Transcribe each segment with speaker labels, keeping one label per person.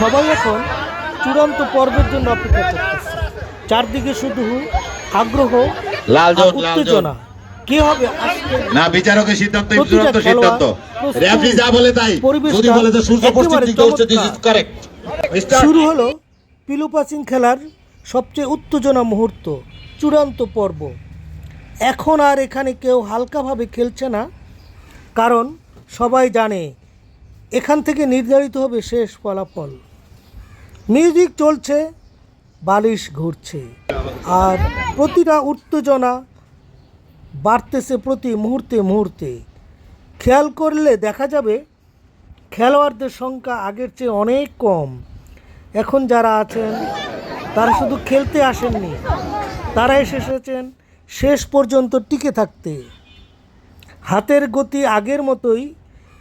Speaker 1: সবাই এখন চূড়ান্ত পর্বের জন্য অপেক্ষা করতেছে। চারদিকে শুধু আগ্রহ
Speaker 2: লাল।
Speaker 1: উত্তেজনা। কে হবে
Speaker 2: না বিচারকের সিদ্ধান্ত চূড়ান্ত সিদ্ধান্ত। রেফারি যা বলে তাই। যদি বলে যে সূর্য পশ্চিম দিকে উঠছে দিস ইজ কারেক্ট
Speaker 1: শুরু হলো পিলুপাচিং খেলার সবচেয়ে উত্তেজনা মুহূর্ত চূড়ান্ত পর্ব। এখন আর এখানে কেউ হালকাভাবে খেলছে না কারণ সবাই জানে এখান থেকে নির্ধারিত হবে শেষ ফলাফল। মিউজিক চলছে, বালিশ ঘুরছে। আর প্রতিটা উত্তেজনা বাড়তেছে প্রতি মুহূর্তে মুহূর্তে। খেয়াল করলে দেখা যাবে, খেলোয়াড়দের সংখ্যা আগের চেয়ে অনেক কম। এখন যারা আছেন, তারা শুধু খেলতে আসেননি, তারা এসে এসেছেন শেষ পর্যন্ত টিকে থাকতে। হাতের গতি আগের মতোই,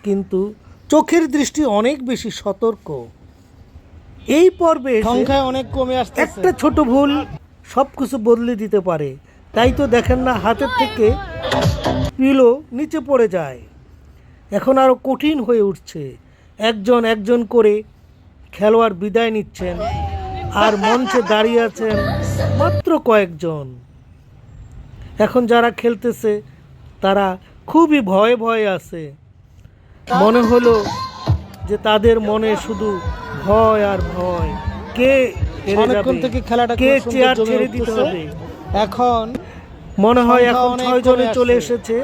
Speaker 1: কিন্তু চোখের দৃষ্টি অনেক বেশি সতর্ক। এই পর্বে
Speaker 3: সংখ্যায় অনেক কমে আসছে
Speaker 1: একটা ছোট ভুল সব কিছু বদলে দিতে পারে। তাই তো দেখেন না হাতের থেকে পিলো নিচে পড়ে যায়। এখন আরও কঠিন হয়ে উঠছে। একজন একজন করে খেলোয়াড় বিদায় নিচ্ছেন আর মঞ্চে দাঁড়িয়ে আছেন মাত্র কয়েকজন। এখন যারা খেলতেছে তারা খুবই ভয়ে ভয়ে আছে। মনে হলো যে তাদের মনে শুধু ভয় আর ভয়। কে
Speaker 3: অনেকক্ষণ? থেকে খেলাটা
Speaker 1: কে চেয়ার ছেড়ে দিতে। হবে?
Speaker 3: এখন
Speaker 1: মনে হয় এখন ছয় জনে চলে এসেছে।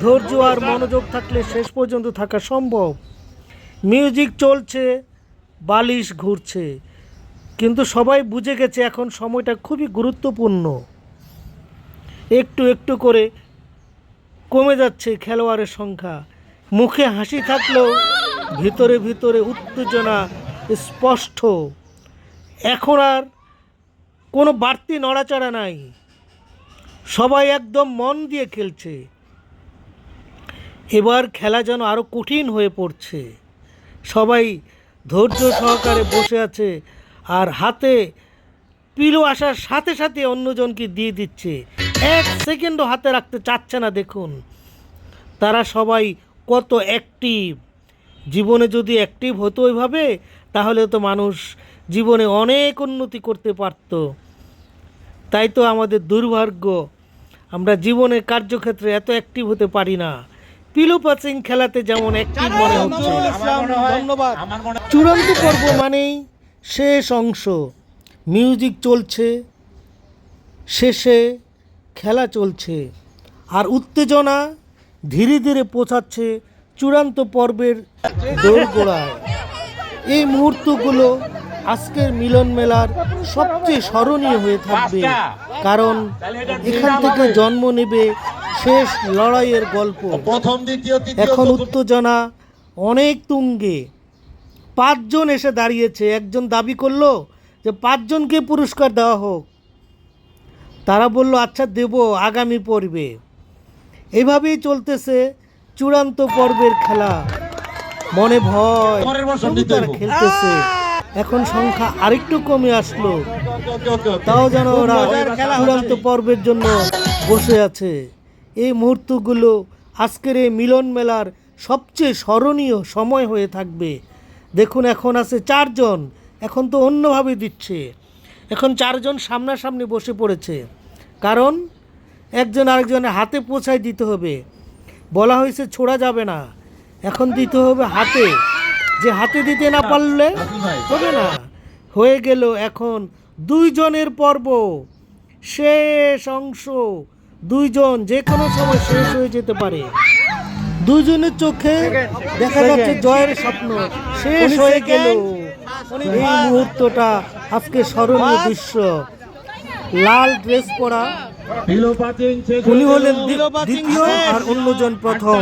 Speaker 1: ধৈর্য আর মনোযোগ থাকলে শেষ পর্যন্ত থাকা সম্ভব। মিউজিক চলছে বালিশ ঘুরছে। কিন্তু সবাই বুঝে গেছে এখন সময়টা খুবই গুরুত্বপূর্ণ। একটু একটু করে কমে যাচ্ছে খেলোয়াড়ের সংখ্যা। মুখে হাসি থাকলেও ভিতরে ভিতরে উত্তেজনা স্পষ্ট। এখন আর কোনো বাড়তি নড়াচড়া নাই। সবাই একদম মন দিয়ে খেলছে। এবার খেলা যেন আরও কঠিন হয়ে পড়ছে। সবাই ধৈর্য সহকারে বসে আছে আর হাতে পিলো আসার সাথে সাথে অন্যজনকে দিয়ে দিচ্ছে। এক সেকেন্ডও হাতে রাখতে চাচ্ছে না, দেখুন। তারা সবাই কত অ্যাক্টিভ জীবনে যদি অ্যাক্টিভ হতো ওইভাবে তাহলে তো মানুষ জীবনে অনেক উন্নতি করতে পারতো। তাই তো আমাদের দুর্ভাগ্য আমরা জীবনের কার্যক্ষেত্রে এত অ্যাক্টিভ হতে পারি না। পিলো পাচিং খেলাতে যেমন অ্যাক্টিভ মনে হচ্ছে।
Speaker 3: ধন্যবাদ।
Speaker 1: চূড়ান্ত পর্ব মানেই শেষ অংশ। মিউজিক চলছে শেষে খেলা চলছে আর উত্তেজনা ধীরে ধীরে পৌঁছাচ্ছে চূড়ান্ত পর্বের দোরগোড়ায় এই মুহূর্তগুলো আজকের মিলন মেলার সবচেয়ে স্মরণীয় হয়ে থাকবে। কারণ এখান থেকে জন্ম নেবে শেষ লড়াইয়ের গল্প।
Speaker 2: প্রথম দ্বিতীয়
Speaker 1: এখন উত্তেজনা অনেক তুঙ্গে। পাঁচজন এসে দাঁড়িয়েছে। একজন দাবি করল যে পাঁচজনকে পুরস্কার দেওয়া হোক। তারা বলল আচ্ছা দেব আগামী পর্বে। এইভাবেই চলতেছে চূড়ান্ত পর্বের খেলা। মনে ভয় তারা খেলতেছে। এখন সংখ্যা আরেকটু কমে আসলো। তাও যেন ওরা চূড়ান্ত পর্বের জন্য বসে আছে। এই মুহূর্তগুলো আজকের এই মিলন মেলার সবচেয়ে স্মরণীয় সময় হয়ে থাকবে। দেখুন এখন আছে চারজন। এখন তো অন্যভাবে দিচ্ছে। এখন চারজন সামনাসামনি বসে পড়েছে। কারণ একজন আরেকজনের হাতে পৌঁছায় দিতে হবে। বলা হয়েছে ছোড়া যাবে না। এখন দিতে হবে হাতে। যে হাতে দিতে না পারলে হবে না। হয়ে গেল এখন দুইজনের পর্ব। শেষ অংশ। দুইজন যে কোনো সময় শেষ হয়ে যেতে পারে। দুইজনের চোখে দেখা যাচ্ছে জয়ের স্বপ্ন। শেষ হয়ে গেল। এই মুহূর্তটা আজকে স্মরণীয় দৃশ্য। লাল ড্রেস পরা উনি হলেন। দ্বিতীয় আর অন্যজন প্রথম